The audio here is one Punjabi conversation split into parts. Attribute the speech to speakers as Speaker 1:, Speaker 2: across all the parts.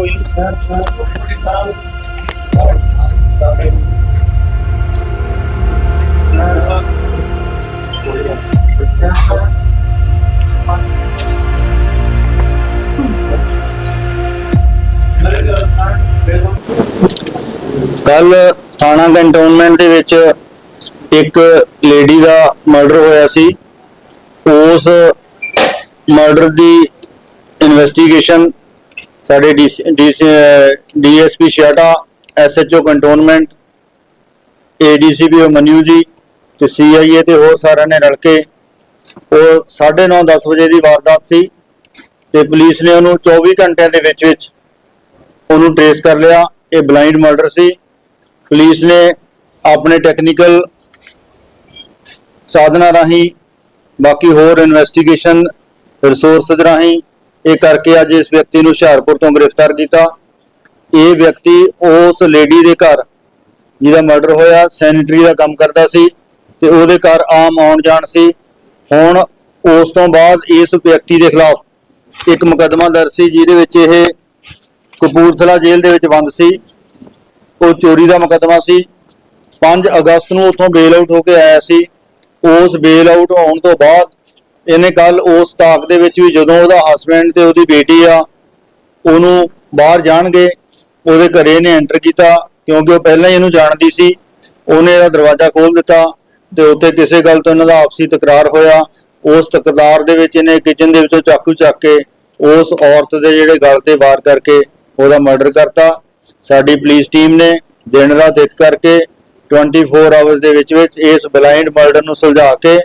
Speaker 1: ਕੋਈ ਨਹੀਂ ਕੱਲ ਥਾਣਾ ਕੰਟੋਨਮੈਂਟ ਦੇ ਵਿੱਚ ਇੱਕ ਲੇਡੀ ਦਾ ਮਰਡਰ ਹੋਇਆ ਸੀ। ਉਸ ਮਰਡਰ ਦੀ ਇਨਵੈਸਟੀਗੇਸ਼ਨ ਸਾਡੇ DSP ਸ਼ਾਟਾ, SHO cantonment ADCP Manu ji ਤੇ ਸੀਆਈਏ ਤੇ ਹੋਰ ਸਾਰਿਆਂ ਨੇ ਰਲ ਕੇ ਉਹ 9:30 10 ਵਜੇ ਦੀ ਵਾਰਦਾਤ ਸੀ ਤੇ ਪੁਲਿਸ ਨੇ ਉਹਨੂੰ 24 ਘੰਟਿਆਂ ਦੇ ਵਿੱਚ ਵਿੱਚ ਉਹਨੂੰ ਟ੍ਰੇਸ ਕਰ ਲਿਆ। ਇਹ ਬਲਾਈਂਡ ਮਰਡਰ ਸੀ। ਪੁਲਿਸ ਨੇ ਆਪਣੇ ਟੈਕਨੀਕਲ ਸਾਧਨਾਂ ਰਾਹੀਂ ਬਾਕੀ ਹੋਰ ਇਨਵੈਸਟੀਗੇਸ਼ਨ ਰਿਸੋਰਸਸ ਰਾਹੀਂ ਇਹ ਕਰਕੇ ਅੱਜ ਇਸ ਵਿਅਕਤੀ ਨੂੰ ਹੁਸ਼ਿਆਰਪੁਰ ਤੋਂ ਗ੍ਰਿਫਤਾਰ ਕੀਤਾ। ਇਹ ਵਿਅਕਤੀ ਉਸ ਲੇਡੀ ਦੇ ਘਰ ਜਿਹਦਾ ਮਰਡਰ ਹੋਇਆ ਸੈਨਿਟਰੀ ਦਾ ਕੰਮ ਕਰਦਾ ਸੀ ਤੇ ਉਹਦੇ ਘਰ ਆਮ ਆਉਣ ਜਾਣ ਸੀ। ਹੁਣ ਉਸ ਤੋਂ ਬਾਅਦ ਇਸ ਵਿਅਕਤੀ ਦੇ ਖਿਲਾਫ ਇੱਕ ਮੁਕੱਦਮਾ ਦਰਜ ਸੀ, ਜਿਹਦੇ ਵਿੱਚ ਇਹ ਕਪੂਰਥਲਾ ਜੇਲ੍ਹ ਦੇ ਵਿੱਚ ਬੰਦ ਸੀ। ਉਹ ਚੋਰੀ ਦਾ ਮੁਕੱਦਮਾ ਸੀ। 5 ਅਗਸਤ ਨੂੰ ਉੱਥੋਂ ਬੇਲ ਆਊਟ ਹੋ ਕੇ ਆਇਆ ਸੀ। ਉਸ ਬੇਲ ਆਊਟ ਹੋਣ ਤੋਂ ਬਾਅਦ ਇਹਨੇ ਕੱਲ ਉਸ ਤਾਕ ਦੇ ਵਿੱਚ ਵੀ ਜਦੋਂ ਉਹਦਾ ਹਸਬੰਡ ਤੇ ਉਹਦੀ ਬੇਟੀ ਆ, ਉਹਨੂੰ ਬਾਹਰ ਜਾਣਗੇ, ਉਹਦੇ ਘਰੇ ਇਹਨੇ ਐਂਟਰ ਕੀਤਾ, ਕਿਉਂਕਿ ਉਹ ਪਹਿਲਾਂ ਹੀ ਇਹਨੂੰ ਜਾਣਦੀ ਸੀ, ਉਹਨੇ ਇਹਦਾ ਦਰਵਾਜ਼ਾ ਖੋਲ ਦਿੱਤਾ ਤੇ ਉੱਥੇ ਕਿਸੇ ਗੱਲ ਤੋਂ ਇਹਨਾਂ ਦਾ ਆਪਸੀ ਤਕਰਾਰ ਹੋਇਆ। ਉਸ ਤਕਰਾਰ ਦੇ ਵਿੱਚ ਇਹਨੇ ਕਿਚਨ ਦੇ ਵਿੱਚੋਂ ਚਾਕੂ ਚੱਕ ਕੇ ਉਸ ਔਰਤ ਦੇ ਜਿਹੜੇ ਗਲ ਤੇ ਵਾਰ ਕਰਕੇ ਉਹਦਾ ਮਰਡਰ ਕਰਤਾ। ਸਾਡੀ ਪੁਲਿਸ ਟੀਮ ਨੇ ਦਿਨ ਰਾਤ ਇੱਕ ਕਰਕੇ 24 ਆਵਰਸ ਦੇ ਵਿੱਚ ਵਿੱਚ ਇਸ ਬਲਾਈਂਡ ਮਰਡਰ ਨੂੰ ਸੁਲਝਾ ਕੇ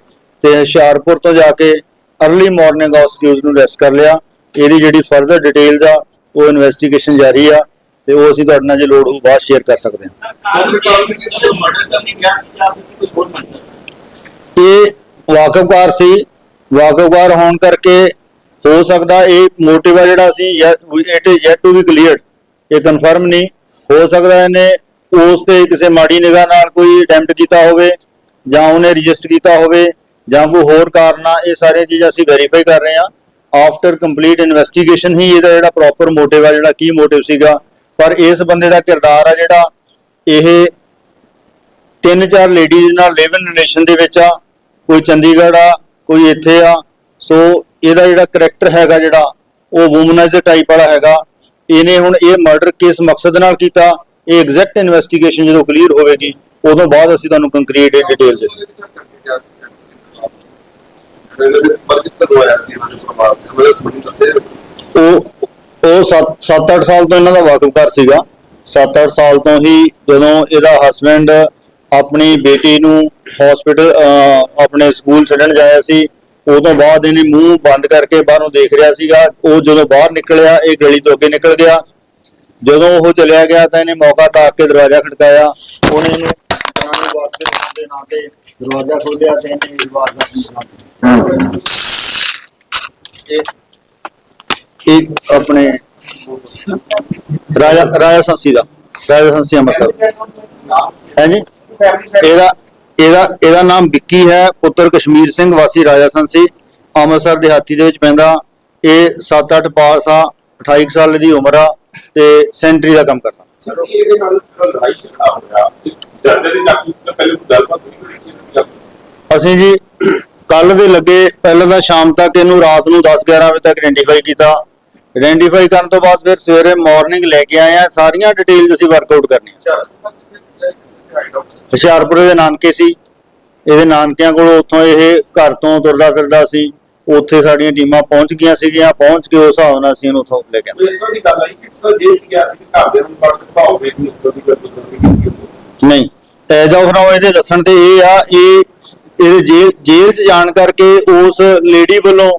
Speaker 1: ਤੇ ਹੁਸ਼ਿਆਰਪੁਰ ਤੋਂ ਜਾ ਕੇ अर्ਲੀ ਮਾਰਨਿੰਗ ਉਸ ਅਕਿਊਜ਼ ਨੂੰ ਰੈਸਟ ਕਰ ਲਿਆ। ਇਹਦੀ ਜਿਹੜੀ ਫਰਦਰ ਡਿਟੇਲਸ ਆ, ਉਹ ਇਨਵੈਸਟੀਗੇਸ਼ਨ ਜਾਰੀ ਆ ਤੇ ਉਹ ਅਸੀਂ ਤੁਹਾਡੇ ਨਾਲ ਜੇ ਲੋੜ ਹੋਊ ਬਾਅਦ ਸ਼ੇਅਰ ਕਰ ਸਕਦੇ ਹਾਂ। ਇਹ ਵਾਕਫਕਾਰ ਸੀ। ਵਾਕਫਕਾਰ ਹੋਣ ਕਰਕੇ ਹੋ ਸਕਦਾ ਇਹ ਮੋਟਿਵ ਆ ਜਿਹੜਾ ਸੀ it is yet to be clear ਇਹ ਕਨਫਰਮ ਨਹੀਂ। ਹੋ ਸਕਦਾ ਇਹਨੇ ਉਸ ਤੇ ਕਿਸੇ ਮਾੜੀ ਨਿਗਾਹ ਨਾਲ ਕੋਈ ਅਟੈਂਪਟ ਕੀਤਾ ਹੋਵੇ ਜਾਂ ਉਹਨੇ ਰਜਿਸਟਰ ਕੀਤਾ ਹੋਵੇ। ਜਾਂ ਕੋਈ ਹੋਰ ਕਾਰਨ ਆ, ਇਹ ਸਾਰੀਆਂ ਚੀਜ਼ਾਂ ਅਸੀਂ ਵੈਰੀਫਾਈ ਕਰ ਰਹੇ ਹਾਂ। ਆਫਟਰ ਕੰਪਲੀਟ ਇਨਵੈਸਟੀਗੇਸ਼ਨ ਹੀ ਇਹਦਾ ਜਿਹੜਾ ਪ੍ਰੋਪਰ ਮੋਟਿਵ ਆ, ਜਿਹੜਾ ਕੀ ਮੋਟਿਵ ਸੀਗਾ। ਪਰ ਇਸ ਬੰਦੇ ਦਾ ਕਿਰਦਾਰ ਆ ਜਿਹੜਾ ਇਹ ਤਿੰਨ ਚਾਰ ਲੇਡੀਜ਼ ਨਾਲ ਲਿਵ ਇਨ ਰਿਲੇਸ਼ਨ ਦੇ ਵਿੱਚ ਆ, ਕੋਈ ਚੰਡੀਗੜ੍ਹ ਆ, ਕੋਈ ਇੱਥੇ ਆ। ਸੋ ਇਹਦਾ ਜਿਹੜਾ ਕਰੈਕਟਰ ਹੈਗਾ ਜਿਹੜਾ, ਉਹ ਵੂਮਨਾਈਜ਼ਰ ਟਾਈਪ ਵਾਲਾ ਹੈਗਾ। ਇਹਨੇ ਹੁਣ ਇਹ ਮਰਡਰ ਕਿਸ ਮਕਸਦ ਨਾਲ ਕੀਤਾ, ਇਹ ਐਗਜ਼ੈਕਟ ਇਨਵੈਸਟੀਗੇਸ਼ਨ ਜਦੋਂ ਕਲੀਅਰ ਹੋਵੇਗੀ, ਉਦੋਂ ਬਾਅਦ ਅਸੀਂ ਤੁਹਾਨੂੰ ਕੰਕਰੀਟ ਡਿਟੇਲ ਦੇ ਉਹ ਉਹ 7-8 ਸਾਲ ਤੋਂ ਇਹਨਾਂ ਦਾ ਵਾਕਫਕਾਰ ਸੀਗਾ। 7-8 ਸਾਲ ਤੋਂ ਹੀ ਜਦੋਂ ਇਹਦਾ ਹਸਬੰਡ ਆਪਣੀ ਬੇਟੀ ਨੂੰ ਹਸਪੀਟਲ ਆਪਣੇ ਸਕੂਲ ਛੱਡਣ ਜਾਇਆ ਸੀ, ਉਦੋਂ ਬਾਅਦ ਇਹਨੇ ਮੂੰਹ ਬੰਦ ਕਰਕੇ ਬਾਹਰੋਂ ਦੇਖ ਰਿਹਾ ਸੀਗਾ। ਉਹ ਜਦੋਂ ਬਾਹਰ ਨਿਕਲਿਆ, ਇਹ ਗਲੀ ਤੋਂ ਅੱਗੇ ਨਿਕਲ ਗਿਆ। ਜਦੋਂ ਉਹ ਚਲਿਆ ਗਿਆ ਤਾਂ ਇਹਨੇ ਮੌਕਾ ਤਾਕ ਕੇ ਦਰਵਾਜ਼ਾ ਖੜਕਾਇਆ। ਉਹਨੇ ਇਹਨੂੰ ਵਾਸਤੇ ਦੇ ਨਾਂ ਤੇ ਦਰਵਾਜ਼ਾ ਖੋਲ੍ਹਿਆ ਤੇ ਇਹਨੇ ਇਸ ਵਾਰ ਇਹ ਆਪਣੇ ਰਾਜਾ ਰਾਜਾ ਸੰਸੀ ਦਾ ਰਾਜਾ ਸੰਸੀ ਅੰਮ੍ਰਿਤਸਰ। ਹੈ ਜੀ? ਇਹਦਾ ਇਹਦਾ ਇਹਦਾ ਨਾਮ ਵਿੱਕੀ ਹੈ ਪੁੱਤਰ ਕਸ਼ਮੀਰ ਸਿੰਘ ਵਾਸੀ ਰਾਜਾ ਸੰਸੀ। ਅੰਮ੍ਰਿਤਸਰ ਦਿਹਾਤੀ ਦੇ ਵਿੱਚ ਪੈਂਦਾ। ਇਹ 7-8 ਪਾਸ ਆ 28 ਕੁ ਸਾਲ ਦੀ ਉਮਰ ਆ ਤੇ ਸੈਂਟਰੀ ਦਾ ਕੰਮ ਕਰਦਾ।
Speaker 2: ਸਰ ਇਹਦੇ ਨਾਲ ਲੜਾਈ ਝਗੜਾ ਹੋਇਆ। ਡਰਦੇ ਦੇ ਚਾਕੂ ਤੋਂ ਪਹਿਲੇ ਕੋਈ ਗੱਲਬਾਤ ਨਹੀਂ ਹੋਈ
Speaker 1: ਅਸੀਂ ਜੀ ਕੱਲ ਦੇ ਲੱਗੇ ਪਹਿਲਾਂ ਤਾਂ ਸ਼ਾਮ ਤੱਕ ਇਹਨੂੰ ਰਾਤ ਨੂੰ 10-11 ਵਜੇ ਤੱਕ ਆਇਡੈਂਟੀਫਾਈ ਕੀਤਾ। ਆਇਡੈਂਟੀਫਾਈ ਕਰਨ ਤੋਂ ਬਾਅਦ ਫਿਰ ਸਵੇਰੇ ਮਾਰਨਿੰਗ ਲੈ ਕੇ ਆਏ ਆ। ਸਾਰੀਆਂ ਡਿਟੇਲਸ ਅਸੀਂ ਵਰਕਆਊਟ ਕਰਨੀਆਂ। ਹੁਸ਼ਿਆਰਪੁਰ ਦੇ ਨਾਨਕੇ ਸੀ। ਇਹਦੇ ਨਾਨਕਿਆਂ ਕੋਲ ਉੱਥੋਂ ਇਹ ਘਰ ਤੋਂ ਤੁਰਦਾ ਫਿਰਦਾ ਸੀ। ਉੱਥੇ ਸਾਡੀਆਂ ਟੀਮਾਂ ਪਹੁੰਚ ਗਈਆਂ ਸੀਗੀਆਂ। ਪਹੁੰਚ ਕੇ ਉਸ ਹਿਸਾਬ ਨਾਲ ਅਸੀਂ ਇਹਨੂੰ ਉੱਥੋਂ ਲੈ ਕੇ ਆਏ।
Speaker 2: ਇਸ ਤਰ੍ਹਾਂ ਦੀ ਗੱਲ ਆਈ ਕਿ ਸਰ ਜੇਲ੍ਹ ਚ ਗਿਆ ਸੀ ਕਿ ਘਰ ਦੇ ਨੂੰ ਪੜ ਕੇ ਭਾਉ ਵੇਖੀ ਉਸ ਤੋਂ ਦੀ ਗੱਲ ਕੀਤੀ
Speaker 1: ਨਹੀਂ ਐਜ ਆਫ ਨਾਓ ਇਹਦੇ ਦੱਸਣ ਤੇ ਇਹ ਆ ਇਹ ਇਹਦੇ ਜੇਲ੍ਹ ਜੇਲ੍ਹ 'ਚ ਜਾਣ ਕਰਕੇ ਉਸ ਲੇਡੀ ਵੱਲੋਂ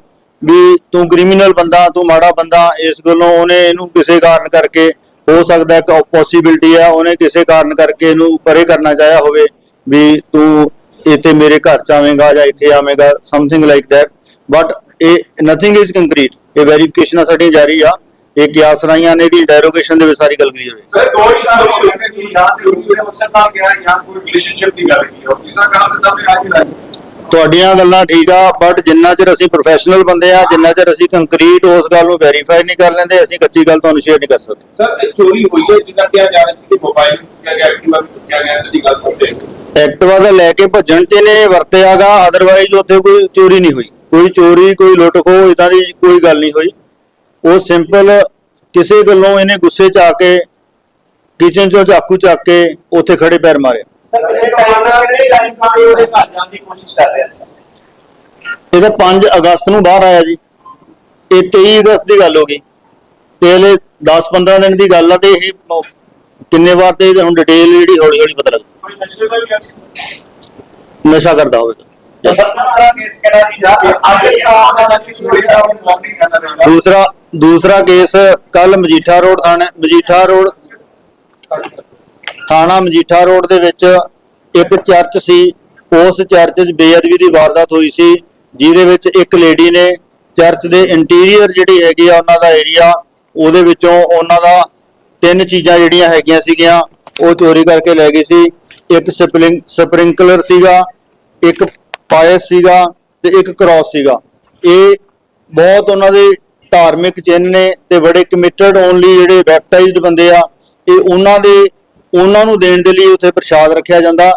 Speaker 1: ਵੀ ਤੂੰ ਕ੍ਰਿਮੀਨਲ ਬੰਦਾ, ਤੂੰ ਮਾੜਾ ਬੰਦਾ, ਇਸ ਗੱਲੋਂ ਉਹਨੇ ਇਹਨੂੰ ਕਿਸੇ ਕਾਰਨ ਕਰਕੇ, ਹੋ ਸਕਦਾ ਇੱਕ ਪੋਸਿਬਿਲਿਟੀ ਆ ਉਹਨੇ ਕਿਸੇ ਕਾਰਨ ਕਰਕੇ ਇਹਨੂੰ ਪਰੇ ਕਰਨਾ ਚਾਹਿਆ ਹੋਵੇ ਵੀ ਤੂੰ ਇੱਥੇ ਮੇਰੇ ਘਰ ਚ ਆਵੇਂਗਾ ਜਾਂ ਇੱਥੇ ਆਵੇਂਗਾ ਸਮਥਿੰਗ ਲਾਈਕ ਦੈਟ ਬਟ ਇਹ ਨਥਿੰਗ ਇਜ਼ ਕੰਕਰੀਟ ਇਹ ਵੈਰੀਫਿਕੇਸ਼ਨਾਂ ਸਾਡੀਆਂ ਜਾਰੀ ਆ। ਇਹ ਕਿਆਸ ਰਾਈਆਂ ਨੇ ਦੀ ਡੈਰੋਗੇਸ਼ਨ ਦੇ ਵਿੱਚ ਸਾਰੀ ਗੱਲ
Speaker 3: ਕਰੀ ਹੋਵੇ ਸਰ ਦੋ ਗੱਲ ਹੋ ਕਿ ਯਾਰ ਤੇ ਰੂਪ ਦੇ ਮਕਸਦ ਨਾਲ ਕਿਹਾ ਯਾਰ ਕੋਈ ਰਿਲੇਸ਼ਨਸ਼ਿਪ ਦੀ ਗੱਲ ਕੀਤੀ ਔਰ ਤੀਸਰਾ ਕੰਮ ਤੇ ਸਾਹਮਣੇ ਆ ਹੀ ਰਿਹਾ
Speaker 1: ਤੁਹਾਡੀਆਂ ਗੱਲਾਂ ਠੀਕ ਆ ਬਟ ਜਿੰਨਾ ਚਿਰ ਅਸੀਂ ਪ੍ਰੋਫੈਸ਼ਨਲ ਬੰਦੇ ਆ ਜਿੰਨਾ ਚਿਰ ਅਸੀਂ ਕੰਕਰੀਟ ਉਸ ਗੱਲ ਨੂੰ ਵੈਰੀਫਾਈ ਨਹੀਂ ਕਰ ਲੈਂਦੇ ਅਸੀਂ ਕੱਚੀ ਗੱਲ ਤੁਹਾਨੂੰ ਸ਼ੇਅਰ ਨਹੀਂ ਕਰ ਸਕਦੇ।
Speaker 2: ਸਰ ਚੋਰੀ ਹੋਈ ਹੈ ਜਿੱਦਾਂ ਕਿਹਾ ਜਾ ਰਿਹਾ ਸੀ ਕਿ ਮੋਬਾਈਲ ਚੁੱਕਿਆ ਗਿਆ ਐਕਟਿਵਾ ਵੀ ਚੁੱਕਿਆ ਗਿਆ ਇਹਦੀ ਗੱਲ ਕਰਦੇ
Speaker 1: ਐਕਟਿਵਾ ਦਾ ਲੈ ਕੇ ਭੱਜਣ ਤੇ ਨੇ ਵਰਤਿਆਗਾ ਅਦਰਵਾਈਜ਼ ਉੱਥੇ ਕੋਈ ਚੋਰੀ ਨਹੀਂ ਹੋਈ। ਕੋਈ ਚੋਰੀ ਕੋਈ ਲੁੱਟ ਖੋ ਇਦਾਂ ਦੀ ਕੋਈ ਗੱਲ ਨਹੀਂ ਹੋਈ। ਉਹ ਸਿੰਪਲ ਕਿਸੇ ਗੱਲੋਂ ਇਹਨੇ ਗੁੱਸੇ ਚ ਆ ਕੇ ਕਿਚਨ ਚੋਂ ਚਾਕੂ ਚੱਕ ਕੇ ਉੱਥੇ ਖੜੇ ਪੈਰ ਮਾਰਿਆ ਇਹਦਾ 5 ਅਗਸਤ ਨੂੰ ਬਾਹਰ ਆਇਆ ਜੀ। ਇਹ 23 ਅਗਸਤ ਦੀ ਗੱਲ ਹੋ ਗਈ। ਤੇ ਹਲੇ 10-15 ਦਿਨ ਦੀ ਗੱਲ ਆ ਤੇ ਇਹ ਕਿੰਨੇ ਵਾਰ ਤੇ ਹੁਣ ਡਿਟੇਲ ਜਿਹੜੀ ਹੌਲੀ ਹੌਲੀ ਪਤਾ ਲੱਗ ਨਸ਼ਾ ਕਰਦਾ ਹੋਵੇ ਦੂਸਰਾ ਦੂਸਰਾ ਕੇਸ ਕੱਲ ਮਜੀਠਾ ਰੋਡ ਥਾਣੇ, ਮਜੀਠਾ ਰੋਡ ਥਾਣਾ ਮਜੀਠਾ ਰੋਡ ਦੇ ਵਿੱਚ ਇੱਕ ਚਰਚ ਸੀ। ਉਸ ਚਰਚ 'ਚ ਬੇਅਦਬੀ ਦੀ ਵਾਰਦਾਤ ਹੋਈ ਸੀ, ਜਿਹਦੇ ਵਿੱਚ ਇੱਕ ਲੇਡੀ ਨੇ ਚਰਚ ਦੇ ਇੰਟੀਰੀਅਰ ਜਿਹੜੀ ਹੈਗੀ ਆ ਉਹਨਾਂ ਦਾ ਏਰੀਆ, ਉਹਦੇ ਵਿੱਚੋਂ ਉਹਨਾਂ ਦਾ ਤਿੰਨ ਚੀਜ਼ਾਂ ਜਿਹੜੀਆਂ ਹੈਗੀਆਂ ਸੀਗੀਆਂ, ਉਹ ਚੋਰੀ ਕਰਕੇ ਲੈ ਗਈ ਸੀ। ਇੱਕ ਸਪਰਿੰਗ ਸਪ੍ਰਿੰਕਲਰ ਸੀਗਾ, ਇੱਕ ਪਾਇਸ ਸੀਗਾ ਤੇ ਇੱਕ ਕ੍ਰਾਸ ਸੀਗਾ। ਇਹ ਬਹੁਤ ਉਹਨਾਂ ਦੇ ਧਾਰਮਿਕ ਚਿੰਨ੍ਹ ਨੇ ਤੇ ਬੜੇ ਕਮਿਟਡ ਓਨਲੀ ਜਿਹੜੇ ਬੈਪਟਾਈਜ਼ਡ ਬੰਦੇ ਆ, ਇਹ ਉਹਨਾਂ ਦੇ, ਉਹਨਾਂ ਨੂੰ ਦੇਣ ਦੇ ਲਈ ਉੱਥੇ ਪ੍ਰਸ਼ਾਦ ਰੱਖਿਆ ਜਾਂਦਾ।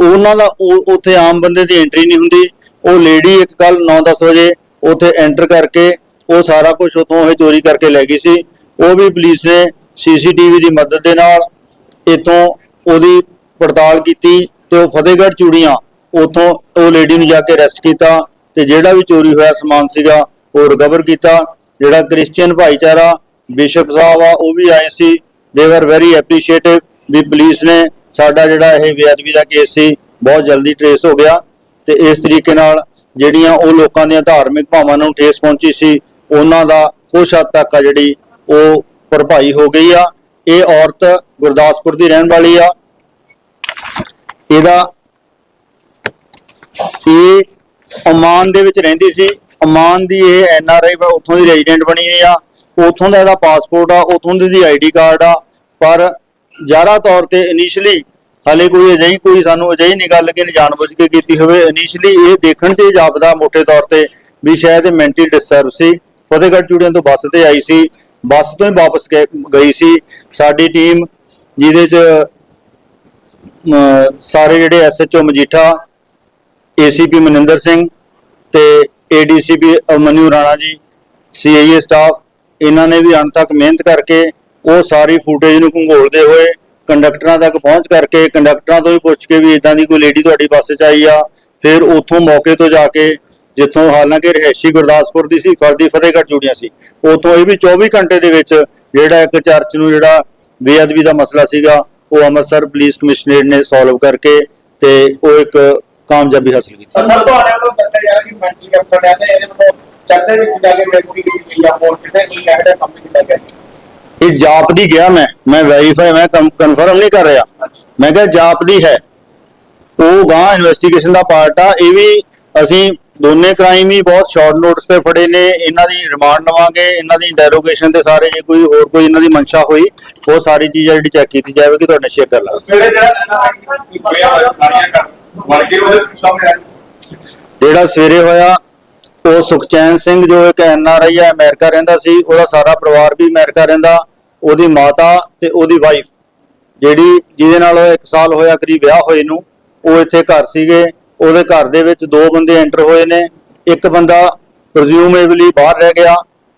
Speaker 1: ਉਹਨਾਂ ਦਾ ਉਹ- ਉੱਥੇ ਆਮ ਬੰਦੇ ਦੀ ਐਂਟਰੀ ਨਹੀਂ ਹੁੰਦੀ। ਉਹ ਲੇਡੀ ਇੱਕ ਕੱਲ 9-10 ਵਜੇ ਉੱਥੇ ਐਂਟਰ ਕਰਕੇ ਉਹ ਸਾਰਾ ਕੁਝ ਉਥੋਂ ਇਹ ਚੋਰੀ ਕਰਕੇ ਲੈ ਗਈ ਸੀ। ਉਹ ਵੀ ਪੁਲਿਸ ਨੇ ਸੀਸੀਟੀਵੀ ਦੀ ਮਦਦ ਦੇ ਨਾਲ ਇਥੋਂ ਉਹਦੀ ਪੜਤਾਲ ਕੀਤੀ ਤੇ ਉਹ ਫਤਿਹਗੜ੍ਹ ਚੂੜੀਆਂ ਉਥੋਂ ਉਹ ਲੇਡੀ ਨੂੰ ਜਾ ਕੇ ਅਰੈਸਟ ਕੀਤਾ ਤੇ ਜਿਹੜਾ ਵੀ ਚੋਰੀ ਹੋਇਆ ਸਮਾਨ ਸੀਗਾ ਉਹ ਰਿਕਵਰ ਕੀਤਾ। ਜਿਹੜਾ ਕ੍ਰਿਸਚੀਅਨ ਭਾਈਚਾਰਾ ਬਿਸ਼ਪ ਸਾਹਿਬ ਆ, ਉਹ ਵੀ ਆਏ ਸੀ। ਦੇ ਵਰ ਵੈਰੀ ਐਪਰੀਸ਼ੀਏਟਿਵ ਵੀ ਪੁਲਿਸ ਨੇ ਸਾਡਾ ਜਿਹੜਾ ਇਹ ਬੇਅਦਬੀ ਦਾ ਕੇਸ ਸੀ, ਬਹੁਤ ਜਲਦੀ ਟ੍ਰੇਸ ਹੋ ਗਿਆ। ਤੇ ਇਸ ਤਰੀਕੇ ਨਾਲ ਜਿਹੜੀਆਂ ਉਹ ਲੋਕਾਂ ਦੀਆਂ ਧਾਰਮਿਕ ਭਾਵਾਂ ਨੂੰ ਠੇਸ ਪਹੁੰਚੀ ਸੀ, ਉਹਨਾਂ ਦਾ ਕੁਛ ਹੱਦ ਤੱਕ ਆ ਜਿਹੜੀ ਉਹ ਭਰਪਾਈ ਹੋ ਗਈ ਆ। ਇਹ ਔਰਤ ਗੁਰਦਾਸਪੁਰ ਦੀ ਰਹਿਣ ਵਾਲੀ ਆ। ਇਹਦਾ ਇਹ ਓਮਾਨ ਦੇ ਵਿੱਚ ਰਹਿੰਦੀ ਸੀ। ਅਮਾਨ ਦੀ ਇਹ ਐਨ ਆਰ ਆਈ ਉੱਥੋਂ ਦੀ ਰੈਜ਼ੀਡੈਂਟ ਬਣੀ ਹੋਈ ਆ, ਉੱਥੋਂ ਦਾ ਇਹਦਾ ਪਾਸਪੋਰਟ ਆ, ਉੱਥੋਂ ਦੀ ਦੀ ਆਈਡੀ ਕਾਰਡ ਆ, ਪਰ ਜ਼ਿਆਦਾ ਤੌਰ ਤੇ ਇਨੀਸ਼ੀਅਲੀ ਹਲੇ ਕੋਈ ਅਜਿਹੀ ਕੋਈ ਸਾਨੂੰ ਅਜਿਹੀ ਨਹੀਂ ਗੱਲ ਕਿ ਇਹਨੇ ਜਾਣਬੁੱਝ ਕੇ ਕੀਤੀ ਹੋਵੇ ਇਨੀਸ਼ੀਅਲੀ ਇਹ ਦੇਖਣ ਤੇ ਜਾਪਦਾ ਮੋਟੇ ਤੌਰ ਤੇ ਵੀ ਸ਼ਾਇਦ ਇਹ ਮੈਂਟਲੀ ਡਿਸਟਰਬ ਸੀ। ਫਤਿਹਗੜ੍ਹ ਚੂੜੀਆਂ ਤੋਂ ਬੱਸ ਤੇ ਆਈ ਸੀ, ਬੱਸ ਤੋਂ ਹੀ ਵਾਪਸ ਗਏ- ਗਈ ਸੀ। ਸਾਡੀ ਟੀਮ ਜਿਹਦੇ ਚ ਸਾਰੇ ਜਿਹੜੇ ਐਸਐਚਓ ਮਜੀਠਾ ਏਸੀਪੀ ਮਨਿੰਦਰ ਸਿੰਘ ਤੇ ADCP Manu Rana ji CIA staff ਇਹਨਾਂ ਨੇ ਵੀ ਅੰਤ ਤੱਕ ਮਿਹਨਤ ਕਰਕੇ ਉਹ ਸਾਰੀ ਫੁਟੇਜ ਨੂੰ ਘੰਗੋਲਦੇ ਹੋਏ ਕੰਡਕਟਰਾਂ ਤੱਕ ਪਹੁੰਚ ਕਰਕੇ ਕੰਡਕਟਰਾਂ ਤੋਂ ਵੀ ਪੁੱਛ ਕੇ ਵੀ ਇਦਾਂ ਦੀ ਕੋਈ ਲੇਡੀ ਤੁਹਾਡੀ ਬੱਸ 'ਚ ਆਈ ਆ, ਫਿਰ ਉੱਥੋਂ ਮੌਕੇ ਤੋਂ ਜਾ ਕੇ ਜਿੱਥੋਂ ਹਾਲਾਂਕਿ ਰਹਿਸ਼ੀ ਗੁਰਦਾਸਪੁਰ ਦੀ ਸੀ, ਫਰਦੀ ਫਤਿਹਗੜ੍ਹ ਜੁੜੀਆਂ ਸੀ, ਉੱਥੋਂ ਇਹ ਵੀ 24 ਘੰਟੇ ਦੇ ਵਿੱਚ ਜਿਹੜਾ ਇੱਕ ਚਰਚ ਨੂੰ ਜਿਹੜਾ ਬੇਅਦਬੀ ਦਾ ਮਸਲਾ ਸੀਗਾ, ਉਹ ਅੰਮ੍ਰਿਤਸਰ ਪੁਲਿਸ ਕਮਿਸ਼ਨਰੇਟ ਨੇ ਸੋਲਵ ਕਰਕੇ ਤੇ ਉਹ ਇੱਕ ਕਾਮਯਾਬੀ ਹਾਸਲ ਕੀਤੀ।
Speaker 3: ਸਰ ਤੁਹਾਡੇ ਵੱਲੋਂ ਦੱਸਿਆ ਜਾ ਰਿਹਾ ਕਿ ਮੈਂਟਲੀ ਅਫਸਰ ਨੇ ਇਹਦੇ ਵੱਲੋਂ ਚੱਲਦੇ ਵਿੱਚ ਜਾ ਕੇ ਬੇਕੂਫੀ ਕੀਤੀ ਗਈ ਆ ਹੋਰ ਕਿਤੇ ਨਹੀਂ ਇਹੋ ਜਿਹਾ ਕੰਮ ਕੀਤਾ ਗਿਆ?
Speaker 1: ਇਹ ਜਾਪਦੀ ਗਿਆ ਮੈਂ ਮੈਂ ਵੈਰੀਫਾਈ ਮੈਂ ਕਨਫਰਮ ਨਹੀਂ ਕਰ ਰਿਹਾ। ਮੈਂ ਕਿਹਾ ਜਾਪਦੀ ਹੈ। ਉਹ ਗਾਂ ਇਨਵੈਸਟੀਗੇਸ਼ਨ ਦਾ ਪਾਰਟ ਆ ਇਹ ਵੀ ਅਸੀਂ ਦੋਨੇ ਕ੍ਰਾਈਮ ਹੀ ਬਹੁਤ ਸ਼ਾਰਟ ਨੋਟਿਸ ਤੇ ਫੜੇ ਨੇ ਇਹਨਾਂ ਦੀ ਰਿਮਾਂਡ ਲਵਾਂਗੇ ਇਹਨਾਂ ਦੀ ਇੰਟਰੋਗੇਸ਼ਨ ਤੇ ਸਾਰੇ ਜੇ ਕੋਈ ਹੋਰ ਕੋਈ ਇਹਨਾਂ ਦੀ ਮਨਸ਼ਾ ਹੋਈ ਉਹ ਸਾਰੀ ਚੀਜ਼ਾਂ ਜਿਹੜੀ ਚੈੱਕ ਕੀਤੀ ਜਾਵੇਗੀ ਤੁਹਾਡੇ ਸ਼ੇਅਰ ਕਰ ਲਾਂਗੇ।
Speaker 2: ਜਿਹੜਾ ਵੜ ਕੇ ਉਹਦੇ ਸਾਹਮਣੇ ਆਇਆ
Speaker 1: ਜਿਹੜਾ ਸਵੇਰੇ ਹੋਇਆ, ਉਹ ਸੁਖਚੈਨ ਸਿੰਘ ਜੋ ਇੱਕ ਐਨ ਆਰ ਆਈ ਹੈ, ਅਮਰੀਕਾ ਰਹਿੰਦਾ ਸੀ, ਉਹਦਾ ਸਾਰਾ ਪਰਿਵਾਰ ਵੀ ਅਮਰੀਕਾ ਰਹਿੰਦਾ, ਉਹਦੀ ਮਾਤਾ ਤੇ ਉਹਦੀ ਵਾਈਫ ਜਿਹੜੀ ਜਿਹਦੇ ਨਾਲ 1 ਸਾਲ ਹੋਇਆ, ਕਰੀਬ ਵਿਆਹ ਹੋਏ ਨੂੰ, ਉਹ ਇੱਥੇ ਘਰ ਸੀਗੇ, ਉਹਦੇ ਘਰ ਦੇ ਵਿੱਚ ਦੋ ਬੰਦੇ ਐਂਟਰ ਹੋਏ ਨੇ, ਇੱਕ ਬੰਦਾ ਪ੍ਰਜ਼ਿਊਮੇਬਲੀ ਬਾਹਰ ਰਹਿ ਗਿਆ,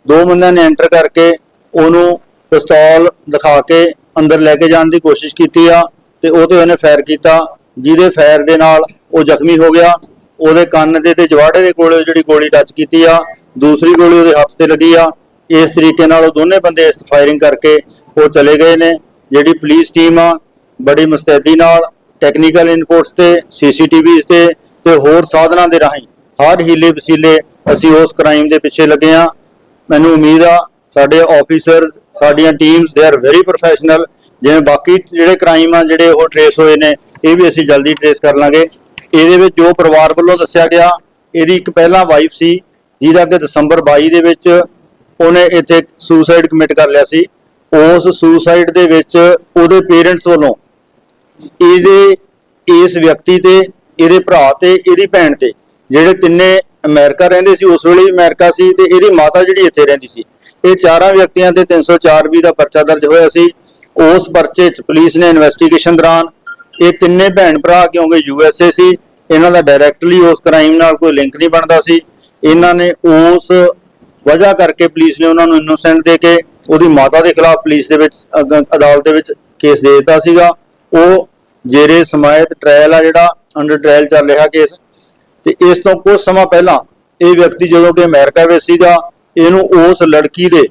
Speaker 1: ਦੋ ਬੰਦਿਆਂ ਨੇ ਐਂਟਰ ਕਰਕੇ ਉਹਨੂੰ ਪਿਸਤੌਲ ਦਿਖਾ ਕੇ ਅੰਦਰ ਲੈ ਕੇ ਜਾਣ ਦੀ ਕੋਸ਼ਿਸ਼ ਕੀਤੀ ਆ, ਤੇ ਉਹ ਤੇ ਉਹਨੇ ਫਾਇਰ ਕੀਤਾ ਜਿਹਦੇ ਫਾਇਰ ਦੇ ਨਾਲ ਉਹ ਜ਼ਖਮੀ ਹੋ ਗਿਆ। ਉਹਦੇ ਕੰਨ ਦੇ ਤੇ ਜਵਾੜੇ ਦੇ ਕੋਲ ਜਿਹੜੀ ਗੋਲੀ ਟੱਚ ਕੀਤੀ ਆ, ਦੂਸਰੀ ਗੋਲੀ ਉਹਦੇ ਹੱਥ ਤੇ ਲੱਗੀ ਆ। ਇਸ ਤਰੀਕੇ ਨਾਲ ਉਹ ਦੋਨੇ ਬੰਦੇ ਇਸ ਫਾਇਰਿੰਗ ਕਰਕੇ ਉਹ ਚਲੇ ਗਏ ਨੇ। ਜਿਹੜੀ ਪੁਲਿਸ ਟੀਮ ਆ, ਬੜੀ ਮੁਸਤੈਦੀ ਨਾਲ ਟੈਕਨੀਕਲ ਇਨਪੁਟਸ ਤੇ ਸੀਸੀਟੀਵੀਜ਼ ਤੇ ਤੇ ਹੋਰ ਸਾਧਨਾਂ ਦੇ ਰਾਹੀਂ ਹਰ ਹੀਲੇ ਵਸੀਲੇ ਅਸੀਂ ਉਸ ਕ੍ਰਾਈਮ ਦੇ ਪਿੱਛੇ ਲੱਗੇ ਆ। ਮੈਨੂੰ ਉਮੀਦ ਆ, ਸਾਡੇ ਆਫੀਸਰ ਸਾਡੀਆਂ teams they are very professional ਜਿਵੇਂ ਬਾਕੀ ਜਿਹੜੇ ਕ੍ਰਾਈਮ ਆ, ਜਿਹੜੇ ਉਹ ਟਰੇਸ ਹੋਏ ਨੇ ਇਹ ਵੀ ਅਸੀਂ ਜਲਦੀ ਟਰੇਸ ਕਰ ਲਾਂਗੇ। ਇਹਦੇ ਵਿੱਚ ਜੋ ਪਰਿਵਾਰ ਵੱਲੋਂ ਦੱਸਿਆ ਗਿਆ, ਇਹਦੀ ਇੱਕ ਪਹਿਲਾਂ ਵਾਈਫ ਸੀ, ਜਿਹਦਾ ਕਿ ਦਸੰਬਰ 22 ਦੇ ਵਿੱਚ ਉਹਨੇ ਇੱਥੇ ਸੁਸਾਈਡ ਕਮਿਟ ਕਰ ਲਿਆ ਸੀ। ਉਸ ਸੁਸਾਈਡ ਦੇ ਵਿੱਚ ਉਹਦੇ ਪੇਰੈਂਟਸ ਵੱਲੋਂ ਇਹਦੇ, ਇਸ ਵਿਅਕਤੀ ਤੇ, ਇਹਦੇ ਭਰਾ ਤੇ, ਇਹਦੀ ਭੈਣ ਤੇ, ਜਿਹੜੇ ਤਿੰਨੇ ਅਮਰੀਕਾ ਰਹਿੰਦੇ ਸੀ, ਉਸ ਵੇਲੇ ਵੀ ਅਮਰੀਕਾ ਸੀ ਤੇ ਇਹਦੀ ਮਾਤਾ ਜਿਹੜੀ ਇੱਥੇ ਰਹਿੰਦੀ ਸੀ। ਇਹ ਚਾਰਾਂ ਵਿਅਕਤੀਆਂ ਤੇ 304 ਵੀ ਦਾ ਪਰਚਾ ਦਰਜ ਹੋਇਆ ਸੀ। ਉਸ ਪਰਚੇ 'ਚ ਪੁਲਿਸ ਨੇ ਇਨਵੈਸਟੀਗੇਸ਼ਨ ਦੌਰਾਨ ਇਹ ਤਿੰਨੇ ਭੈਣ ਭਰਾ ਕਿਉਂਕਿ ਯੂਐਸਏ ਸੀ, ਇਹਨਾਂ ਦਾ ਡਾਇਰੈਕਟਲੀ ਉਸ ਕ੍ਰਾਈਮ ਨਾਲ ਕੋਈ ਲਿੰਕ ਨਹੀਂ ਬਣਦਾ ਸੀ। ਇਹਨਾਂ ਨੇ ਉਸ ਵਜ੍ਹਾ ਕਰਕੇ ਪੁਲਿਸ ਨੇ ਉਹਨਾਂ ਨੂੰ ਇਨੋਸੈਂਟ ਦੇ ਕੇ ਉਹਦੀ ਮਾਤਾ ਦੇ ਖਿਲਾਫ ਪੁਲਿਸ ਦੇ ਵਿੱਚ ਅਦਾਲਤ ਦੇ ਵਿੱਚ ਕੇਸ ਦੇ ਦਿੱਤਾ ਸੀਗਾ। ਉਹ ਜੇਰੇ ਸਮਾਇਤ ਟ੍ਰਾਇਲ ਆ ਜਿਹੜਾ ਅੰਡਰ ਟ੍ਰਾਇਲ ਚੱਲ ਰਿਹਾ ਕੇਸ ਤੇ ਇਸ ਤੋਂ ਕੁਝ ਸਮਾਂ ਪਹਿਲਾਂ ਇਹ ਵਿਅਕਤੀ ਜਦੋਂ ਕਿ ਅਮਰੀਕਾ ਵਿੱਚ ਸੀਗਾ, ਇਹਨੂੰ ਉਸ ਲੜਕੀ ਦੇ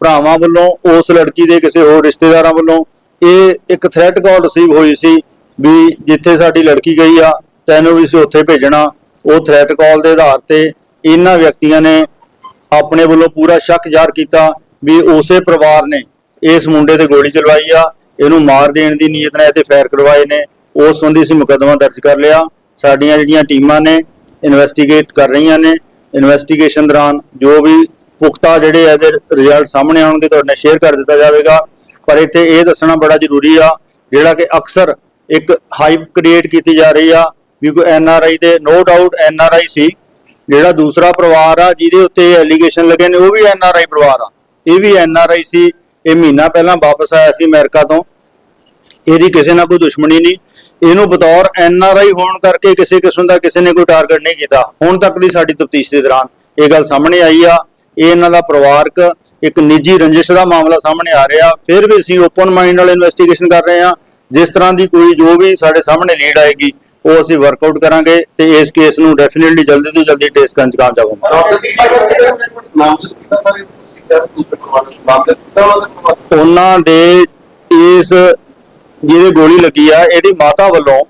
Speaker 1: ਭਰਾਵਾਂ ਵੱਲੋਂ, ਉਸ ਲੜਕੀ ਦੇ ਕਿਸੇ ਹੋਰ ਰਿਸ਼ਤੇਦਾਰਾਂ ਵੱਲੋਂ ਇਹ ਇੱਕ ਥ੍ਰੈਟ ਕਾਲ ਰਿਸੀਵ ਹੋਈ ਸੀ ਵੀ ਜਿੱਥੇ ਸਾਡੀ ਲੜਕੀ ਗਈ ਆ, ਤੈਨੂੰ ਵੀ ਅਸੀਂ ਉੱਥੇ ਭੇਜਣਾ। ਉਹ ਥ੍ਰੈਟ ਕਾਲ ਦੇ ਆਧਾਰ ਤੇ ਇਹਨਾਂ ਵਿਅਕਤੀਆਂ ਨੇ ਆਪਣੇ ਵੱਲੋਂ ਪੂਰਾ ਸ਼ੱਕ ਜ਼ਾਹਰ ਕੀਤਾ ਵੀ ਉਸੇ ਪਰਿਵਾਰ ਨੇ ਇਸ ਮੁੰਡੇ ਤੇ ਗੋਲੀ ਚਲਵਾਈ ਆ। ਇਹਨੂੰ ਮਾਰ ਦੇਣ ਦੀ ਨੀਅਤ ਨਾਲ ਇਹ ਤੇ ਫਾਇਰ ਕਰਵਾਏ ਨੇ। ਉਸ ਸੰਬੰਧੀ ਅਸੀਂ ਮੁਕੱਦਮਾ ਦਰਜ ਕਰ ਲਿਆ। ਸਾਡੀਆਂ ਜਿਹੜੀਆਂ ਟੀਮਾਂ ਨੇ ਇਨਵੈਸਟੀਗੇਟ ਕਰ ਰਹੀਆਂ ਨੇ। ਇਨਵੈਸਟੀਗੇਸ਼ਨ ਦੌਰਾਨ ਜੋ ਵੀ ਪੁਖਤਾ ਜਿਹੜੇ ਇਹਦੇ ਰਿਜ਼ਲਟ ਸਾਹਮਣੇ ਆਉਣਗੇ, ਤੁਹਾਡੇ ਨਾਲ ਸ਼ੇਅਰ ਕਰ ਦਿੱਤਾ ਜਾਵੇਗਾ। ਪਰ ਇੱਥੇ ਇਹ ਦੱਸਣਾ ਬੜਾ ਜ਼ਰੂਰੀ ਆ, ਜਿਹੜਾ ਕਿ ਅਕਸਰ ਇੱਕ ਹਾਈਪ ਕ੍ਰੀਏਟ ਕੀਤੀ ਜਾ ਰਹੀ ਆ, ਵੀ ਕੋਈ ਐਨ ਆਰ ਆਈ ਦੇ no doubt N R I ਸੀ। ਜਿਹੜਾ ਦੂਸਰਾ ਪਰਿਵਾਰ ਆ, ਜਿਹਦੇ ਉੱਤੇ ਐਲੀਗੇਸ਼ਨ ਲੱਗੇ ਨੇ, ਉਹ ਵੀ ਐਨ ਆਰ ਆਈ ਪਰਿਵਾਰ ਆ। ਇਹ ਵੀ ਐਨ ਆਰ ਆਈ ਸੀ। ਇਹ ਮਹੀਨਾ ਪਹਿਲਾਂ ਵਾਪਸ ਆਇਆ ਸੀ ਅਮਰੀਕਾ ਤੋਂ। ਇਹਦੀ ਕਿਸੇ ਨਾਲ ਕੋਈ ਦੁਸ਼ਮਣੀ ਨਹੀਂ। ਇਹਨੂੰ ਬਤੌਰ ਐਨ ਆਰ ਆਈ ਹੋਣ ਕਰਕੇ ਕਿਸੇ ਕਿਸਮ ਦਾ ਕਿਸੇ ਨੇ ਕੋਈ ਟਾਰਗੇਟ ਨਹੀਂ ਕੀਤਾ। ਹੁਣ ਤੱਕ ਦੀ ਸਾਡੀ ਤਫਤੀਸ਼ ਦੇ ਦੌਰਾਨ ਇਹ ਗੱਲ ਸਾਹਮਣੇ ਆਈ ਆ। ਇਹ ਇਹਨਾਂ ਦਾ ਪਰਿਵਾਰਕ ਇੱਕ ਨਿੱਜੀ ਰੰਜਿਸ਼ ਦਾ ਮਾਮਲਾ ਸਾਹਮਣੇ ਆ ਰਿਹਾ। ਫਿਰ ਵੀ ਅਸੀਂ ਓਪਨ ਮਾਈਂਡ ਨਾਲ ਇਨਵੈਸਟੀਗੇਸ਼ਨ ਕਰ ਰਹੇ ਹਾਂ। ਜਿਸ ਤਰ੍ਹਾਂ ਦੀ ਕੋਈ ਜੋ ਵੀ ਸਾਡੇ ਸਾਹਮਣੇ ਲੀਡ ਆਏਗੀ ਉਹ ਅਸੀਂ ਵਰਕਆਊਟ ਕਰਾਂਗੇ ਤੇ ਇਸ ਕੇਸ ਨੂੰ ਡੈਫੀਨਿਟਲੀ ਜਲਦੀ ਤੋਂ ਜਲਦੀ ਟੈਸਟ ਕਰਨ ਚ ਕਾਮਯਾਬ ਹੋਵਾਂਗੇ।
Speaker 4: ਉਹਨਾਂ ਦੇ
Speaker 1: ਇਸ ਜਿਹਦੇ ਗੋਲੀ ਲੱਗੀ ਆ ਇਹਦੀ ਮਾਤਾ ਵੱਲੋਂ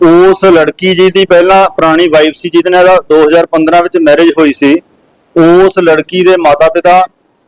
Speaker 1: ਉਸ ਲੜਕੀ ਜੀ ਦੀ ਪਹਿਲਾਂ ਪੁਰਾਣੀ ਵਾਈਫ ਸੀ ਜਿਹਦੇ ਨਾਲ ਇਹਦਾ 2015 ਵਿੱਚ ਮੈਰਿਜ ਹੋਈ ਸੀ ਉਸ ਲੜਕੀ ਦੇ ਮਾਤਾ ਪਿਤਾ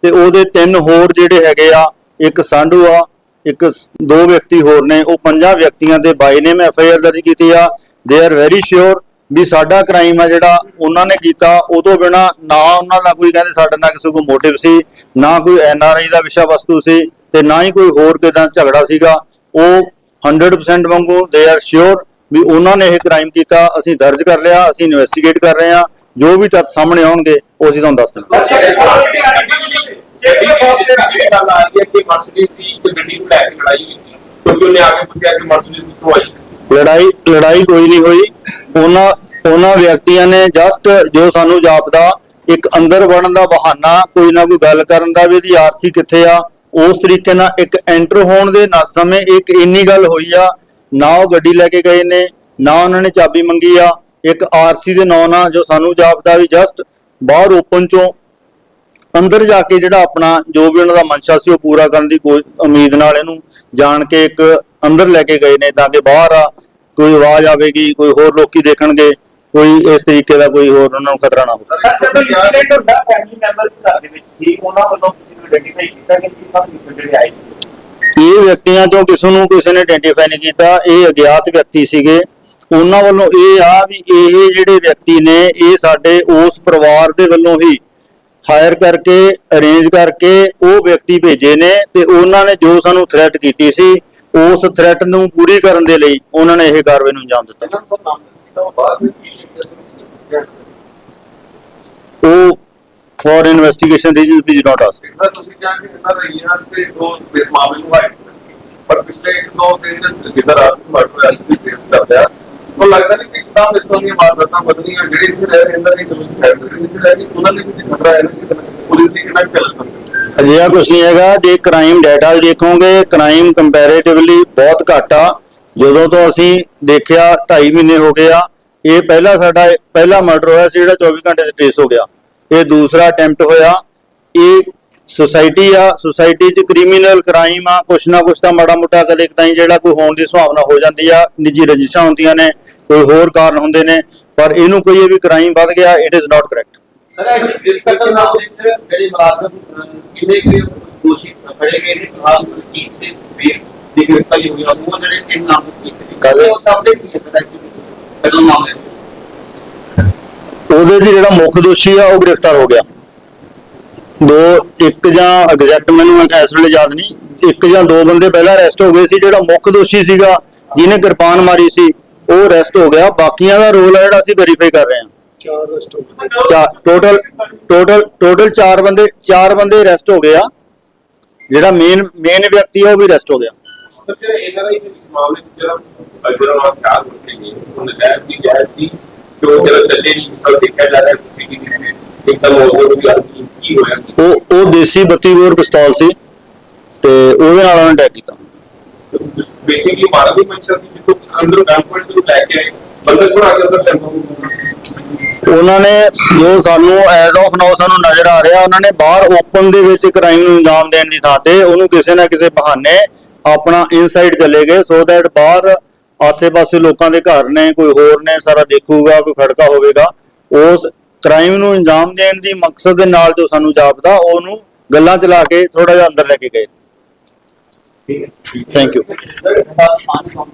Speaker 1: ਤੇ ਉਹਦੇ ਤਿੰਨ ਹੋਰ ਜਿਹੜੇ ਹੈਗੇ ਆ ਇੱਕ ਸਾਂਢੂ ਆ ਇੱਕ ਦੋ ਵਿਅਕਤੀ ਹੋਰ ਨੇ, ਉਹ ਪੰਜਾਂ ਵਿਅਕਤੀਆਂ ਦੇ ਬਾਈ ਨੇ ਆਈ ਆਰ ਦਰਜ ਕੀਤੀ ਆ। ਦੇ ਆਰ ਵੈਰੀ ਸ਼ੋਰ ਵੀ ਸਾਡਾ ਕ੍ਰਾਈਮ ਆ ਜਿਹੜਾ ਉਹਨਾਂ ਨੇ ਕੀਤਾ, ਉਹ ਤੋਂ ਬਿਨਾ ਨਾ ਉਹਨਾਂ ਦਾ ਕੋਈ ਕਹਿੰਦੇ ਸਾਡੇ ਨਾਲ ਕਿਸੇ ਕੋ ਮੋਟਿਵ ਸੀ, ਨਾ ਕੋਈ ਐਨ ਆਰ ਆਈ ਦਾ ਵਿਸ਼ਾ ਵਸਤੂ ਸੀ ਤੇ ਨਾ ਹੀ ਕੋਈ ਹੋਰ ਕਿਦਾਂ ਝਗੜਾ ਸੀਗਾ। ਉਹ 100% ਵਾਂਗੂ ਦੇ ਆਰ ਸ਼ੋਰ ਵੀ ਉਹਨਾਂ ਨੇ ਇਹ ਕ੍ਰਾਈਮ ਕੀਤਾ, ਅਸੀਂ ਦਰਜ ਕਰ ਲਿਆ, ਅਸੀਂ ਇਨਵੈਸਟੀਗੇਟ ਕਰ ਰਹੇ ਹਾਂ। ਜੋ ਵੀ ਤੱਥ ਸਾਹਮਣੇ ਆਉਣਗੇ, ਉਹ ਅਸੀਂ ਤੁਹਾਨੂੰ ਦੱਸ ਦਿੰਦੇ
Speaker 2: ਜਿਹੜੀ ਗੱਲ ਆ ਰਹੀ ਹੈ ਕਿ ਮਰਸੀਡੀਜ਼ ਦੀ ਤੇ ਗੱਡੀ ਨੂੰ ਲੈ ਕੇ ਲੜਾਈ ਹੋਈ ਸੀ। ਕਿਉਂਕਿ ਉਹਨੇ ਆ ਕੇ ਪੁੱਛਿਆ ਕਿ ਮਰਸੀਡੀਜ਼ ਕਿੱਥੋਂ ਆਈ।
Speaker 1: ਲੜਾਈ ਲੜਾਈ ਕੋਈ ਨਹੀਂ ਹੋਈ। ਉਹਨਾਂ ਉਹਨਾਂ ਵਿਅਕਤੀਆਂ ਨੇ ਜਸਟ ਜੋ ਸਾਨੂੰ ਜਾਪਦਾ, ਇੱਕ ਅੰਦਰ ਵੜਨ ਦਾ ਬਹਾਨਾ, ਕੋਈ ਨਾ ਕੋਈ ਗੱਲ ਕਰਨ ਦਾ ਵੀ ਇਹਦੀ ਆਰਸੀ ਕਿੱਥੇ ਆ, ਉਸ ਤਰੀਕੇ ਨਾਲ ਇੱਕ ਐਂਟਰ ਹੋਣ ਦੇ ਨਾ ਸਮੇਂ ਇੱਕ ਇੰਨੀ ਗੱਲ ਹੋਈ ਆ, ਨਾ ਉਹ ਗੱਡੀ ਲੈ ਕੇ ਗਏ ਨੇ, ਨਾ ਉਹਨਾਂ ਨੇ ਚਾਬੀ ਮੰਗੀ ਆ, ਇੱਕ ਆਰਸੀ ਦੇ ਨਾਂ ਨਾਲ ਜੋ ਸਾਨੂੰ ਜਾਪਦਾ ਵੀ ਜਸਟ ਬਾਹਰ ਓਪਨ ਚੋਂ ਅੰਦਰ ਜਾ ਕੇ ਜਿਹੜਾ ਆਪਣਾ ਜੋ ਵੀ ਉਹਨਾਂ ਦਾ ਮਨਸ਼ਾ ਸੀ ਉਹ ਪੂਰਾ ਕਰਨ ਦੀ ਕੋਈ ਉਮੀਦ ਨਾਲ ਇਹਨੂੰ ਜਾਣ ਕੇ ਇੱਕ ਅੰਦਰ ਲੈ ਕੇ ਗਏ ਨੇ ਤਾਂ ਕਿ ਬਾਹਰ ਆ ਕੋਈ ਆਵਾਜ਼ ਆਵੇਗੀ ਕੋਈ ਹੋਰ ਲੋਕੀ ਦੇਖਣਗੇ ਕੋਈ ਇਸ ਤਰੀਕੇ ਦਾ ਕੋਈ ਹੋਰ ਉਹਨਾਂ ਨੂੰ ਖਤਰਾ ਨਾ ਹੋਵੇ।
Speaker 5: ਸਰ ਜਦੋਂ ਇਨਸੀਡੈਂਟ ਹੁੰਦਾ ਫੈਮਿਲੀ ਮੈਂਬਰ ਵੀ ਘਰ ਦੇ ਵਿੱਚ ਸੀ ਉਹਨਾਂ ਵੱਲੋਂ ਕਿਸੇ ਨੂੰ ਆਇਡੈਂਟੀਫਾਈ ਕੀਤਾ ਕਿ ਕੀ ਫ਼ਰਕ ਜਿਹੜੇ ਆਏ ਸੀ?
Speaker 1: ਇਹ ਵਿਅਕਤੀਆਂ ਚੋਂ ਕਿਸੇ ਨੂੰ ਕਿਸੇ ਨੇ ਆਇਡੈਂਟੀਫਾਈ ਨਹੀਂ ਕੀਤਾ ਇਹ ਅਗਿਆਤ ਵਿਅਕਤੀ ਸੀਗੇ। ਉਹਨਾਂ ਵੱਲੋਂ ਇਹ ਆ ਵੀ ਇਹ ਜਿਹੜੇ ਵਿਅਕਤੀ ਨੇ ਇਹ ਸਾਡੇ ਉਸ ਪਰਿਵਾਰ ਦੇ ਵੱਲੋਂ ਹੀ ਹਾਇਰ ਕਰਕੇ ਅਰੇਂਜ ਕਰਕੇ ਉਹ ਵਿਅਕਤੀ ਭੇਜੇ ਨੇ ਤੇ ਉਹਨਾਂ ਨੇ ਜੋ ਸਾਨੂੰ ਥ੍ਰੈਟ ਕੀਤੀ ਸੀ ਉਸ ਥ੍ਰੈਟ ਨੂੰ ਪੂਰੀ ਕਰਨ ਦੇ ਲਈ ਉਹਨਾਂ ਨੇ ਇਹ ਕਾਰਵਾਈ ਨੂੰ ਅੰਜਾਮ ਦਿੱਤਾ।
Speaker 4: ਉਹ
Speaker 1: for investigation reasons we not ask
Speaker 4: sir ਤੁਸੀਂ ਕਿਹਾ ਕਿ ਇਹਨਾਂ ਰਹੀਆਂ ਤੇ ਉਹ ਇਸ ਮਾਮਲੇ ਨੂੰ ਹਾਈਟ ਪਰ ਪਿਛਲੇ ਇੱਕ ਦੋ ਦਿਨ ਜਿੱਦਾਂ ਰਾਤ ਨੂੰ ਮਰਡਰ ਹੋਇਆ ਸੀ ਫੇਸ ਕਰ ਲਿਆ ਲੱਗਦਾ ਨਹੀਂ ਕਿ ਇੱਕਦਮ ਇਸ ਤਰ੍ਹਾਂ ਦੀਆਂ ਵਾਰਦਾਤਾਂ ਵਧਣੀਆਂ, ਜਿਹੜੇ ਇੱਥੇ ਰਹਿ ਰਹੇ ਇਹਨਾਂ ਦੀ ਜਦੋਂ ਸਾਈਡ ਤੇ ਇੱਥੇ ਰਹਿ ਰਹੀ, ਉਹਨਾਂ ਲਈ ਵੀ ਖਤਰਾ ਹੈ ਨਾ ਕਿ ਪੁਲਿਸ ਦੀ ਕਿੰਨਾ ਚੱਲ
Speaker 1: ਅਜਿਹਾ ਕੁਝ ਨਹੀਂ ਹੈਗਾ। ਜੇ ਕ੍ਰਾਈਮ ਡਾਟਾ ਦੇਖੋਗੇ ਕ੍ਰਾਈਮ ਕੰਪੈਰੀਟਿਵਲੀ ਬਹੁਤ ਘੱਟ ਆ। ਜਦੋਂ ਤੋਂ ਅਸੀਂ ਦੇਖਿਆ 2.5 ਮਹੀਨੇ ਹੋ ਗਏ ਆ। ਇਹ ਪਹਿਲਾ ਸਾਡਾ, ਪਹਿਲਾ ਮਰਡਰ ਹੋਇਆ ਸੀ ਜਿਹੜਾ 24 ਘੰਟੇ 'ਚ ਟ੍ਰੇਸ ਹੋ ਗਿਆ। ਇਹ ਦੂਸਰਾ ਅਟੈਂਪਟ ਹੋਇਆ। ਇਹ ਸੁਸਾਇਟੀ ਆ ਸੋਸਾਇਟੀ 'ਚ ਕ੍ਰਿਮੀਨਲ ਕ੍ਰਾਈਮ ਆ, ਕੁਛ ਨਾ ਕੁਛ ਤਾਂ ਮਾੜਾ ਮੋਟਾ ਕਦੇ ਕਦਾਈ ਜਿਹੜਾ ਕੋਈ ਹੋਣ ਦੀ ਸੰਭਾਵਨਾ ਹੋ ਜਾਂਦੀ ਆ। ਨਿੱਜੀ ਰਜਿਸਾਂ ਹੁੰਦੀਆਂ ਨੇ। ਕੋਈ ਹੋਰ ਕਾਰਨ ਹੁੰਦੇ ਨੇ ਪਰ ਇਹਨੂੰ ਕੋਈ ਇਹ ਵੀ ਕ੍ਰਾਈਮ ਵੱਧ ਗਿਆ it is not correct
Speaker 3: sir ਇਹ ਇਸ ਕਤਲ ਮਾਮਲੇ ਵਿੱਚ ਜਿਹੜੇ ਮੁਲਾਜ਼ਮ ਕਿੰਨੇ ਕਿ ਦੋਸ਼ੀ ਫੜੇ ਗਏ ਨੇ ਫਿਲਹਾਲ ਕੀ ਤੇ ਸੁਬੀਰ ਦੀ ਗ੍ਰਿਫਤਾਰੀ ਹੋਈ ਆ ਉਹ ਜਿਹੜੇ ਤਿੰਨ ਨਾਮ ਕੀਤੇ ਨੇ
Speaker 1: ਕਾਹਦੇ?
Speaker 3: ਉਹ ਤਾਂ ਅਪਡੇਟ ਨਹੀਂ ਕੀਤਾ ਕਿ ਕਤਲ ਮਾਮਲੇ ਵਿੱਚ।
Speaker 1: ਉਹਦੇ 'ਚ ਜਿਹੜਾ ਮੁੱਖ ਦੋਸ਼ੀ ਆ ਉਹ ਗ੍ਰਿਫਤਾਰ ਹੋ ਗਿਆ ਦੋ ਇੱਕ ਜਾਂ ਐਗਜ਼ੈਕਟ ਮੈਨੂੰ ਇਸ ਵੇਲੇ ਯਾਦ ਨਹੀਂ ਇੱਕ ਜਾਂ ਦੋ ਬੰਦੇ ਪਹਿਲਾਂ ਅਰੈਸਟ ਹੋ ਗਏ ਸੀ ਜਿਹੜਾ ਮੁੱਖ ਦੋਸ਼ੀ ਸੀਗਾ ਜਿਹਨੇ ਕਿਰਪਾਨ ਮਾਰੀ ਸੀ ਉਹ ਅਰੈਸਟ ਹੋ ਗਿਆ। ਬਾਕੀਆਂ ਦਾ ਰੋਲ ਆ ਜਿਹੜਾ ਅਸੀਂ ਵੈਰੀਫਾਈ ਕਰ ਰਹੇ ਹਾਂ। ਚਾਰ ਟੋਟਲ ਟੋਟਲ ਟੋਟਲ 4 ਬੰਦੇ 4 ਬੰਦੇ ਅਰੈਸਟ ਹੋ ਗਏ ਆ। ਜਿਹੜਾ ਮੇਨ ਮੇਨ ਵਿਅਕਤੀ ਆ ਉਹ ਵੀ ਅਰੈਸਟ ਹੋ ਗਿਆ।
Speaker 2: ਸਰ ਜਿਹੜਾ ਇਹਨਾਂ ਦਾ ਹੀ ਇਸ ਮਾਮਲੇ ਚ ਜਿਹੜਾ ਜਿਹੜਾ ਨਾਲ ਖਿਆਲ ਰੱਖੇਗੇ ਉਹਨੇ ਜਾਇਜ਼ ਸੀ ਜਾਇਜ਼ ਸੀ ਉਹ ਜਿਹੜਾ ਚੱਲੇ ਨਹੀਂ ਇਸ ਪਰ ਦੇਖਿਆ ਜਾ ਰਿਹਾ ਸੀਸੀਟੀਵੀ ਤੇ ਇੱਕਦਮ ਉਹ ਵੀ ਕੀ- ਕੀ ਹੋਇਆ।
Speaker 1: ਉਹ ਉਹ ਦੇਸੀ 32 ਬੋਰ ਪਿਸਤੌਲ ਸੀ ਤੇ ਉਹਦੇ ਨਾਲ ਉਹਨੇ ਅਟੈਕ ਕੀਤਾ।
Speaker 2: ਬੇਸਿਕਲੀ ਮਾਰਨ ਦੀ ਮਕਸਦ ਸੀ ਕਿ ਅੰਦਰ ਗਨ ਪੁਆਇੰਟਸ ਨੂੰ ਲੈ ਕੇ ਆਏ, ਬੰਦਕ ਬਣਾ
Speaker 1: ਉਹਨਾਂ ਨੇ ਜੋ ਸਾਨੂੰ ਐਜ਼ ਆਫ ਨਾਓ ਸਾਨੂੰ ਨਜ਼ਰ ਆ ਰਿਹਾ, ਉਹਨਾਂ ਨੇ ਬਾਹਰ ਓਪਨ ਦੇ ਵਿੱਚ ਕ੍ਰਾਈਮ ਨੂੰ ਅੰਜਾਮ ਦੇਣ ਦੀ ਥਾਂ ਤੇ ਉਹਨੂੰ ਕਿਸੇ ਨਾ ਕਿਸੇ ਬਹਾਨੇ ਆਪਣਾ ਇਨਸਾਈਡ ਚਲੇ ਗਏ ਸੋ ਦੈਟ ਬਾਹਰ ਆਸੇ-ਪਾਸੇ ਲੋਕਾਂ ਦੇ ਘਰ ਨੇ, ਕੋਈ ਹੋਰ ਨੇ, ਸਾਰਾ ਦੇਖੂਗਾ, ਕੋਈ ਖੜਕਾ ਹੋਵੇਗਾ, ਉਸ ਕ੍ਰਾਈਮ ਨੂੰ ਅੰਜਾਮ ਦੇਣ ਦੀ ਮਕਸਦ ਦੇ ਨਾਲ ਜੋ ਸਾਨੂੰ ਜਾਪਦਾ, ਉਹਨੂੰ ਗੱਲਾਂ ਚਲਾ ਕੇ ਥੋੜਾ ਜਿਹਾ ਅੰਦਰ ਲੈ ਕੇ ਗਏ।
Speaker 5: ਠੀਕ ਹੈ
Speaker 1: ਥੈਂਕ ਯੂ
Speaker 3: ਸਰ ਬਾਤ ਪਾਣੀ ਕੰਮ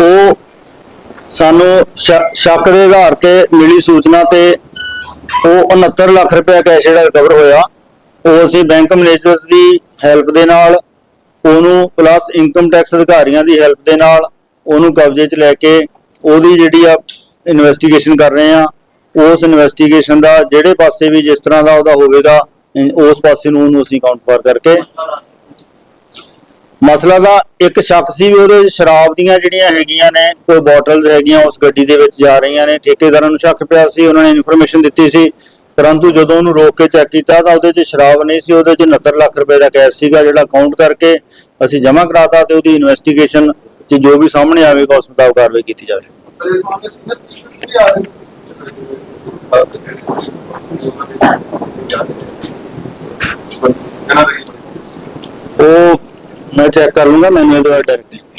Speaker 1: ਉਹ ਸਾਨੂੰ ਸ਼ੱਕ ਦੇ ਆਧਾਰ ਤੇ ਮਿਲੀ ਸੂਚਨਾ ਤੇ ਉਹ 69 ਲੱਖ ਰੁਪਏ ਕੈਸ਼ ਜਿਹੜਾ ਰਿਕਵਰ ਹੋਇਆ। ਉਹ ਅਸੀਂ ਬੈਂਕ ਮੈਨੇਜਰਸ ਦੀ ਹੈਲਪ ਦੇ ਨਾਲ, ਉਹਨੂੰ ਪਲੱਸ ਇਨਕਮ ਟੈਕਸ ਅਧਿਕਾਰੀਆਂ ਦੀ ਹੈਲਪ ਦੇ ਨਾਲ ਉਹਨੂੰ ਕਬਜ਼ੇ 'ਚ ਲੈ ਕੇ ਉਹਦੀ ਜਿਹੜੀ ਆ ਇਨਵੈਸਟੀਗੇਸ਼ਨ ਕਰ ਰਹੇ ਆ ਉਸ ਇਨਵੈਸਟੀਗੇਸ਼ਨ ਦਾ ਜਿਹੜੇ ਪਾਸੇ ਵੀ ਜਿਸ ਤਰ੍ਹਾਂ ਦਾ ਉਹਦਾ ਹੋਵੇਗਾ ਉਸ ਪਾਸੇ ਨੂੰ ਉਹਨੂੰ ਅਸੀਂ ਕਾਊਂਟ ਫਾਰ ਕਰਕੇ ਮਸਲਾ ਦਾ ਇੱਕ ਸ਼ੱਕ ਸੀ ਵੀ ਉਹਦੇ ਸ਼ਰਾਬ ਦੀਆਂ ਜਿਹੜੀਆਂ ਹੈਗੀਆਂ ਨੇ, ਕੋਈ ਬੋਟਲਸ ਹੈਗੀਆਂ ਉਸ ਗੱਡੀ ਦੇ ਵਿੱਚ ਜਾ ਰਹੀਆਂ ਨੇ, ਠੇਕੇਦਾਰਾਂ ਨੂੰ ਸ਼ੱਕ ਪਿਆ ਸੀ, ਉਹਨਾਂ ਨੇ ਇਨਫੋਰਮੇਸ਼ਨ ਦਿੱਤੀ ਸੀ, ਪਰੰਤੂ ਜਦੋਂ ਉਹਨੂੰ ਰੋਕ ਕੇ ਚੈੱਕ ਕੀਤਾ ਤਾਂ ਉਹਦੇ 'ਚ ਸ਼ਰਾਬ ਨਹੀਂ ਸੀ, ਉਹਦੇ 'ਚ 69 ਲੱਖ ਰੁਪਏ ਦਾ ਕੈਸ਼ ਸੀਗਾ ਜਿਹੜਾ ਕਾਊਂਟ ਕਰਕੇ ਅਸੀਂ ਜਮ੍ਹਾਂ ਕਰਾਤਾ ਤੇ ਉਹਦੀ ਇਨਵੈਸਟੀਗੇਸ਼ਨ 'ਚ ਜੋ ਵੀ ਸਾਹਮਣੇ ਆਵੇਗਾ ਉਸ ਮੁਤਾਬਕ ਕਾਰਵਾਈ ਕੀਤੀ ਜਾਵੇਗੀ। ਉਹ ਮੈਂ ਚੈੱਕ ਕਰ ਲੂੰਗਾ ਮੈਨੂੰ ਇਹਦੇ ਬਾਰੇ ਡਾਇਰੈਕਟ